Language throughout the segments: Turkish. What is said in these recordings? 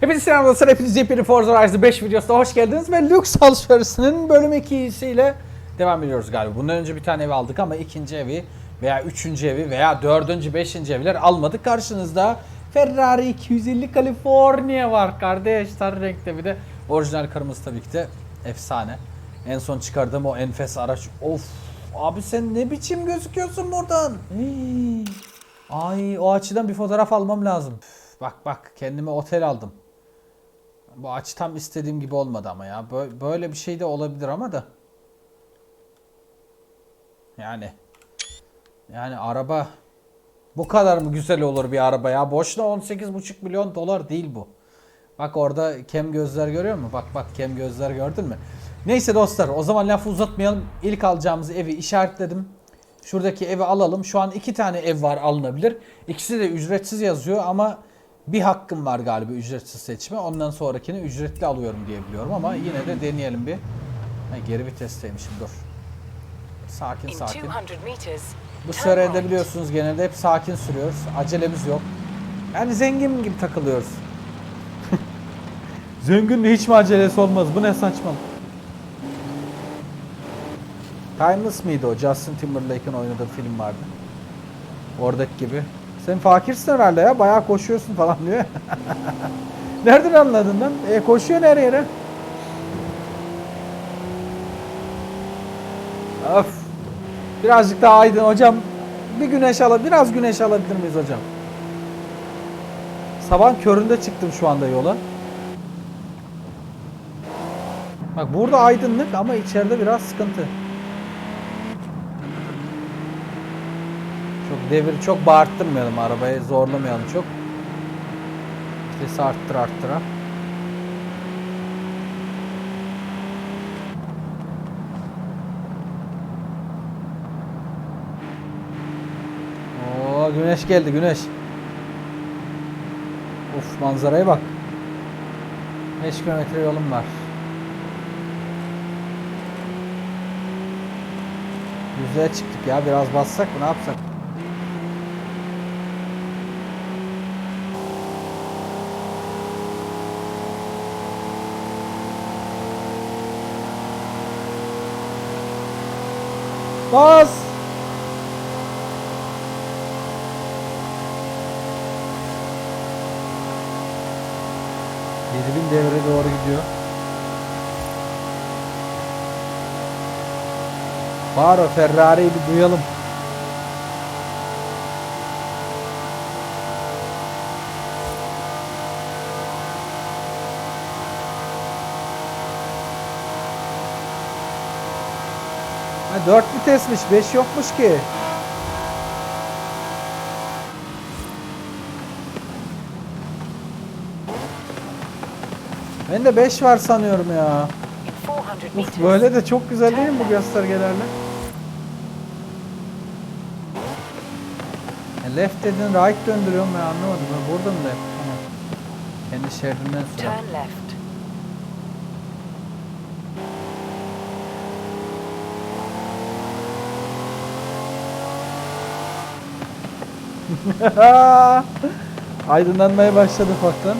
Hepinize selam dostlar. Hepiniz yepyeni Forza Horizon 5 videosuna hoş geldiniz. Ve lüks alışverişinin bölüm 2'siyle devam ediyoruz galiba. Bundan önce bir tane ev aldık ama ikinci evi veya üçüncü evi veya dördüncü, beşinci evler almadık. Karşınızda Ferrari 250 California var kardeş. Sarı renkte bir de orijinal kırmızı tabii ki de efsane. En son çıkardığım o enfes araç. Of abi sen ne biçim gözüküyorsun buradan. Ay o açıdan bir fotoğraf almam lazım. Bak bak kendime otel aldım. Bu açı tam istediğim gibi olmadı ama ya. Bö- Böyle bir şey de olabilir ama da. Yani. Yani araba bu kadar mı güzel olur bir araba ya? Boşuna 18,5 milyon dolar değil bu. Bak orada kem gözler görüyor musun? Bak bak kem gözler gördün mü? Neyse dostlar o zaman lafı uzatmayalım. İlk alacağımız evi işaretledim. Şuradaki evi alalım. Şu an iki tane ev var alınabilir. İkisi de ücretsiz yazıyor ama bir hakkım var galiba ücretsiz seçme. Ondan sonrakini ücretli alıyorum diye biliyorum ama yine de deneyelim bir. Ha, geri vitesteymişim dur. Sakin In sakin. 200 meters, Bu right. biliyorsunuz genelde hep sakin sürüyoruz. Acelemiz yok. Yani zengin gibi takılıyoruz. Zengin de hiç mi acelesi olmaz? Bu ne saçmalık? Timeless mıydı o? Justin Timberlake'in oynadığı film vardı. Oradaki gibi. Sen fakirsin herhalde ya. Bayağı koşuyorsun falan diyor. Nereden anladın lan? E, koşuyor her yere. Of. Birazcık daha aydın hocam. Bir güneş alabilir, biraz güneş alabilir miyiz hocam? Sabah köründe çıktım şu anda yola. Bak burada aydınlık ama içeride biraz sıkıntı. Devir çok bağırttırmayalım arabayı zorlamayalım çok. Vitesi arttır arttıra. Oo güneş geldi güneş. Uf manzaraya bak. 5 kilometre yolum var. Yüzeye çıktık ya biraz bassak mı ne yapsak? Bas! Yedi devre doğru gidiyor. Var o Ferrari'yi bir duyalım. 4 vitesmiş 5 yokmuş ki. Ben de 5 var sanıyorum ya. In 400 Uf böyle de çok güzel değil mi bu göstergelerle? Left dedin right döndürüyorum ben anlamadım. Ben burada mı left? Tamam. Kendi şeridimden sürer. Aydınlanmaya başladı ufaktan.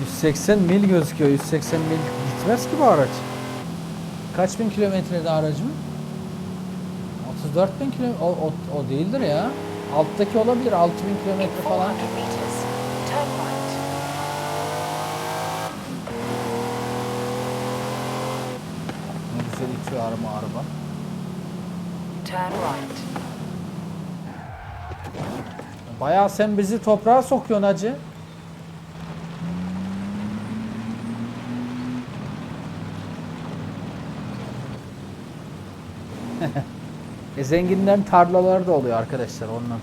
180 mil gözüküyor. 180 mil gitmez ki bu araç. Kaç bin kilometrede aracım? 34 bin kilometre. O, o, o değildir ya. Alttaki olabilir. 6 bin In kilometre 400 falan. Ne güzel araba araba. Turn right. Bayağı sen bizi toprağa sokuyorsun hacı. e zenginlerin tarlaları da oluyor arkadaşlar ondan.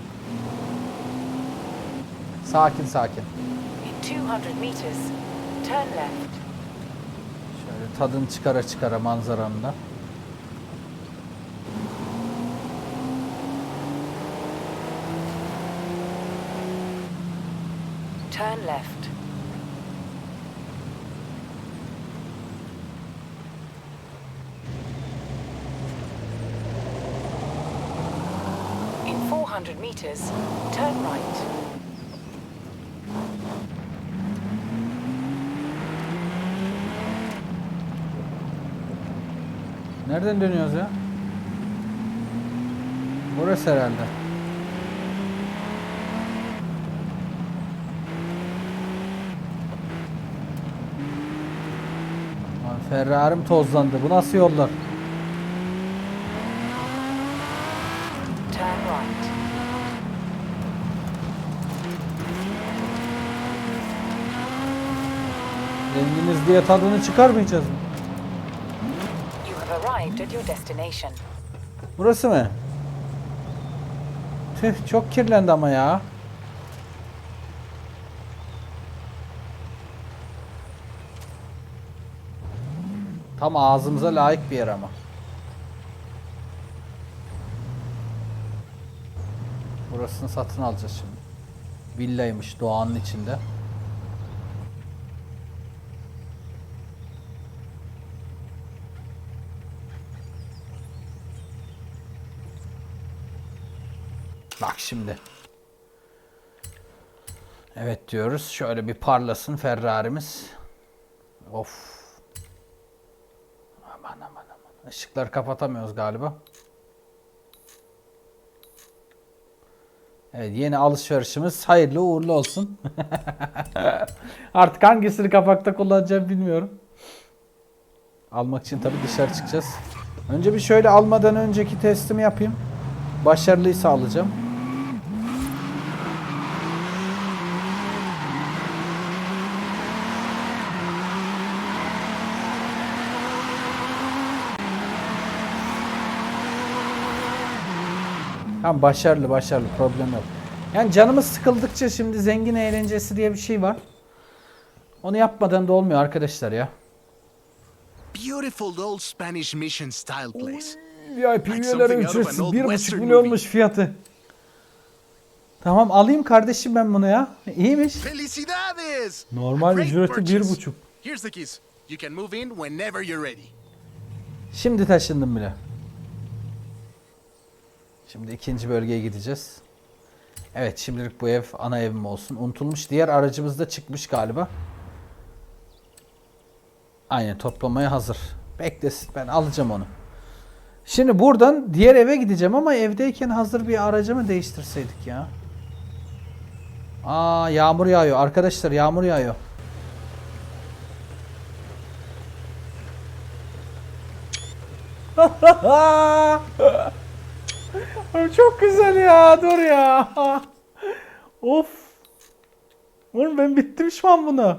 Sakin sakin. In 200 meters, turn left. Şöyle tadını çıkara çıkara manzaranın Turn left. In 400 meters, turn right. Nereden dönüyoruz ya? Burası herhalde. Ferrari'm tozlandı. Bu nasıl yollar? Zenginiz diye tadını çıkarmayacağız mı? Burası mı? Tüh çok kirlendi ama ya. Tam ağzımıza layık bir yer ama. Burasını satın alacağız şimdi. Villaymış doğanın içinde. Bak şimdi. Evet diyoruz. Şöyle bir parlasın Ferrari'miz. Of. Işıkları kapatamıyoruz galiba. Evet yeni alışverişimiz hayırlı uğurlu olsun. Artık hangisini kapakta kullanacağım bilmiyorum. Almak için tabii dışarı çıkacağız. Önce bir şöyle almadan önceki testimi yapayım. Başarılıysa alacağım. Tamam başarılı başarılı problem yok. Yani canımız sıkıldıkça şimdi zengin eğlencesi diye bir şey var. Onu yapmadan da olmuyor arkadaşlar ya. Beautiful old Spanish mission style place. VIP üyeleri ücretsiz old 1,5 western milyonmuş fiyatı. Tamam alayım kardeşim ben bunu ya. İyiymiş. Felicidades! Normal ücreti purchase. 1,5. Here's the keys. You can move in whenever you're ready. Şimdi taşındım bile. Şimdi ikinci bölgeye gideceğiz. Evet şimdilik bu ev ana evim olsun. Unutulmuş diğer aracımız da çıkmış galiba. Aynen toplamaya hazır. Beklesin ben alacağım onu. Şimdi buradan diğer eve gideceğim ama evdeyken hazır bir aracı mı değiştirseydik ya? Aa yağmur yağıyor arkadaşlar yağmur yağıyor. Çok güzel ya dur ya. of. Oğlum ben bittim şu an buna.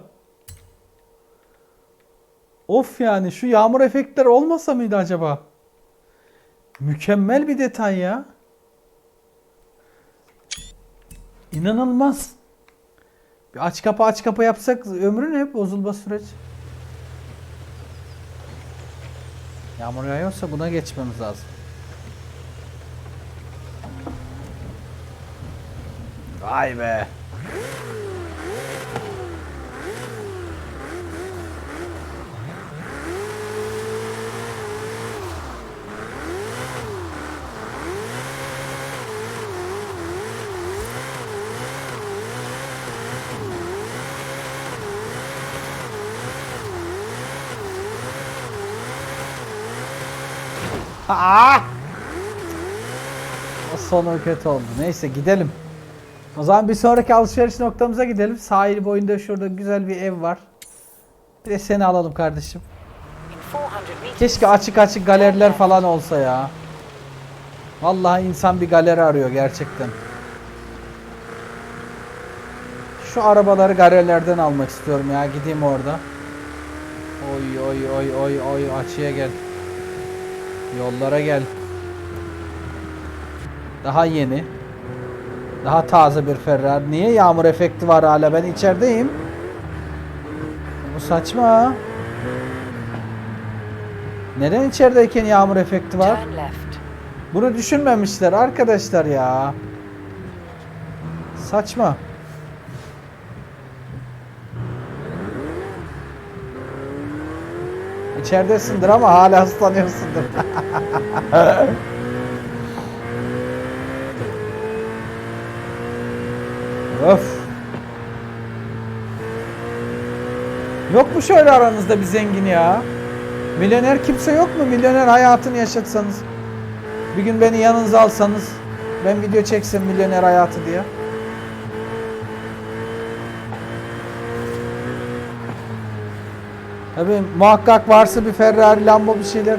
Of yani şu yağmur efektleri olmasa mıydı acaba? Mükemmel bir detay ya. İnanılmaz. Bir aç kapa aç kapa yapsak ömrün hep bozulma süreç. Yağmur yağıyorsa buna geçmemiz lazım. Vay be. Aa! O sonu kötü oldu. Neyse gidelim. O zaman bir sonraki alışveriş noktamıza gidelim. Sahil boyunda şurada güzel bir ev var. Bir de seni alalım kardeşim. In 400 meters. Keşke açık açık galeriler falan olsa ya. Vallahi insan bir galeri arıyor gerçekten. Şu arabaları galerilerden almak istiyorum ya. Gideyim orada. Oy oy oy oy oy açıya gel. Yollara gel. Daha yeni. Daha taze bir Ferrari. Niye yağmur efekti var hala? Ben içerideyim. Bu saçma. Neden içerideyken yağmur efekti var? Bunu düşünmemişler arkadaşlar ya. Saçma. İçeridesindir ama hala ıslanıyorsundur. Öf. Yok mu şöyle aranızda bir zengin ya? Milyoner kimse yok mu? Milyoner hayatını yaşatsanız. Bir gün beni yanınıza alsanız. Ben video çeksem milyoner hayatı diye. Tabii muhakkak varsa bir Ferrari, Lambo bir şeyler.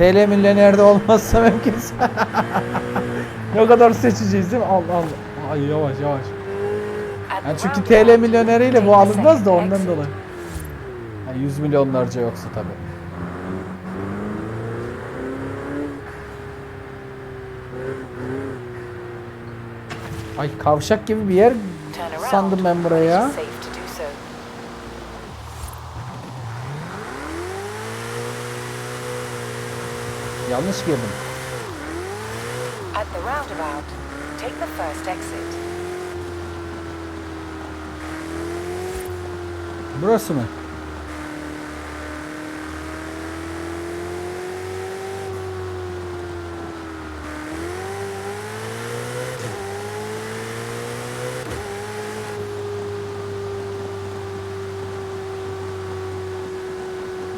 TL milyonerde olmazsa mümkünse. ne kadar seçeceğiz değil mi? Allah Allah. Ay yavaş yavaş. Yani çünkü TL milyoneriyle bu alınmaz da ondan dolayı. Yani 100 milyonlarca yoksa tabii. Ay kavşak gibi bir yer sandım ben buraya. Yanlış girdim. At the roundabout, take the first exit. Burası mı?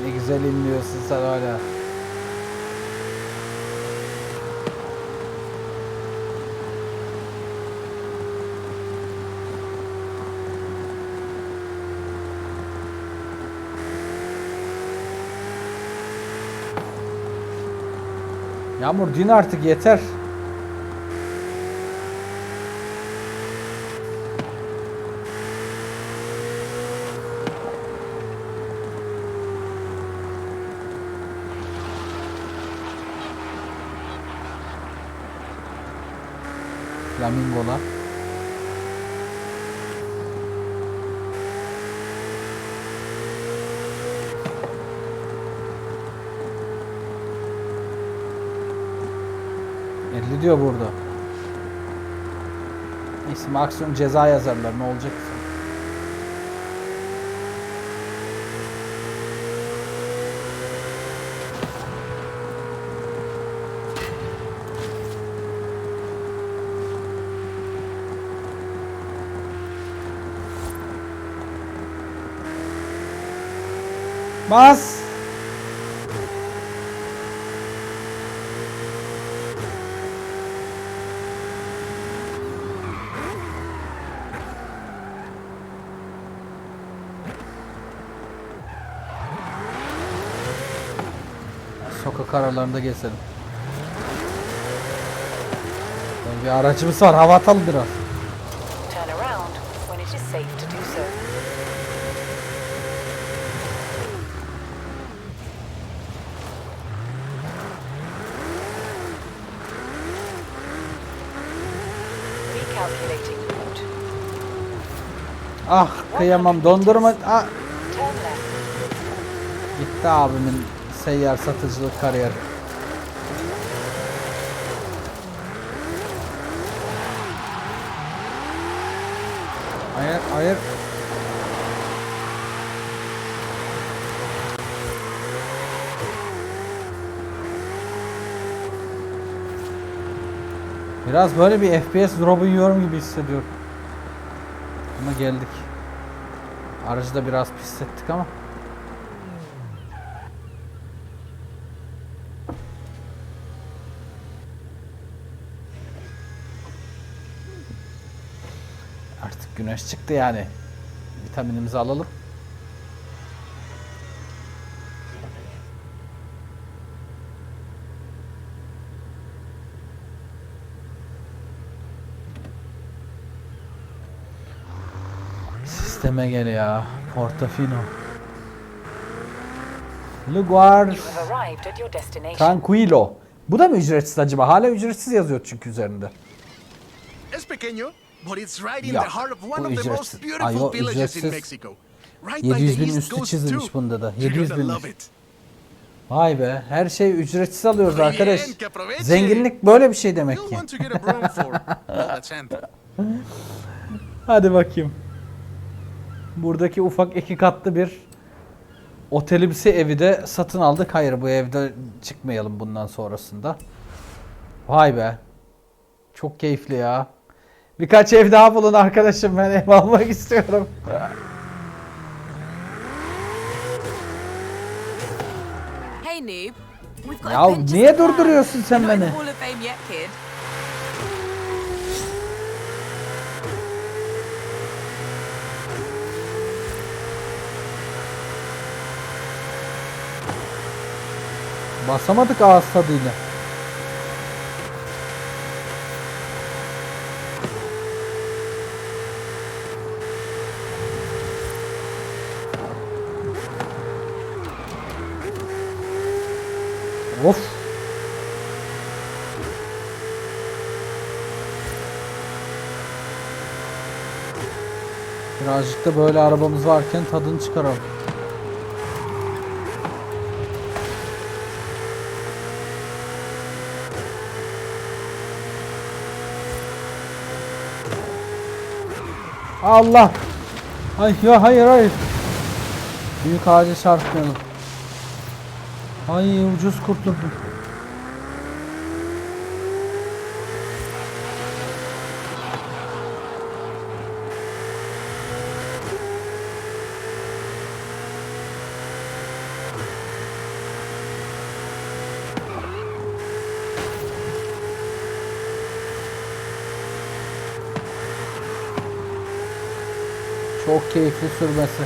Ne güzel inliyorsun sen hala. Yağmur din artık yeter. Flamingolar. Elli diyor burada. Neyse maksimum ceza yazarlar ne olacak? Bas. Sokak aralarında gezelim. Yani bir aracımız var. Hava atalım biraz. Ah kıyamam dondurma. Ah, gitti abimin seyyar satıcılık kariyeri. Hayır hayır. Biraz böyle bir FPS drop'u yiyorum gibi hissediyorum. Ama geldik. Aracı da biraz pislettik ama. Artık güneş çıktı yani. Vitaminimizi alalım. Sisteme gel ya. Portofino. Lugar. Tranquilo. Bu da mı ücretsiz acaba? Hala ücretsiz yazıyor çünkü üzerinde. Es pequeño, but it's right in the heart of one of the most beautiful villages in. Mexico. Right by 700 the bin üstü çizilmiş bunda da. You're 700 gonna binmiş. love it. Vay be. Her şeyi ücretsiz alıyoruz arkadaş. Zenginlik böyle bir şey demek ki. Hadi bakayım. Buradaki ufak iki katlı bir otelimsi evi de satın aldık. Hayır bu evde çıkmayalım bundan sonrasında. Vay be. Çok keyifli ya. Birkaç ev daha bulun arkadaşım ben ev almak istiyorum. Hey noob. Ya adventures niye durduruyorsun sen beni? Hall of Fame yet. Basamadık ağız tadıyla. Birazcık da böyle arabamız varken tadını çıkaralım. Allah. Ay ya hayır hayır. Büyük ağaca çarpmayalım. Ay ucuz kurtuldum. Çok keyifli sürmesi.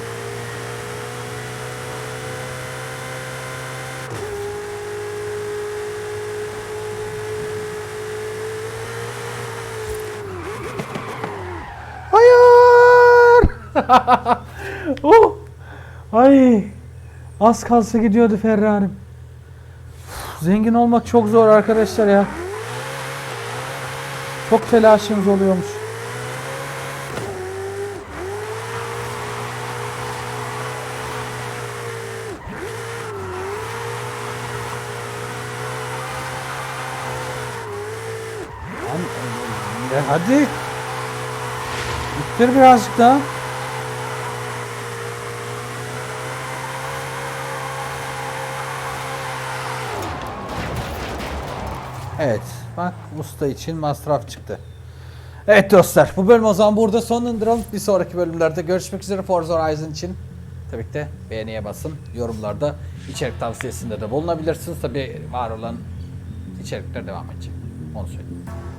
Hayır! oh! Ay! Az kalsa gidiyordu Ferrari'm. Zengin olmak çok zor arkadaşlar ya. Çok telaşınız oluyormuş. Lan, e, hadi. İttir birazcık daha. Evet. Bak usta için masraf çıktı. Evet dostlar bu bölüm o zaman burada sonlandıralım. Bir sonraki bölümlerde görüşmek üzere Forza Horizon için. Tabii ki de beğeniye basın. Yorumlarda içerik tavsiyesinde de bulunabilirsiniz. Tabii var olan içerikler devam edecek. Onu söyleyeyim.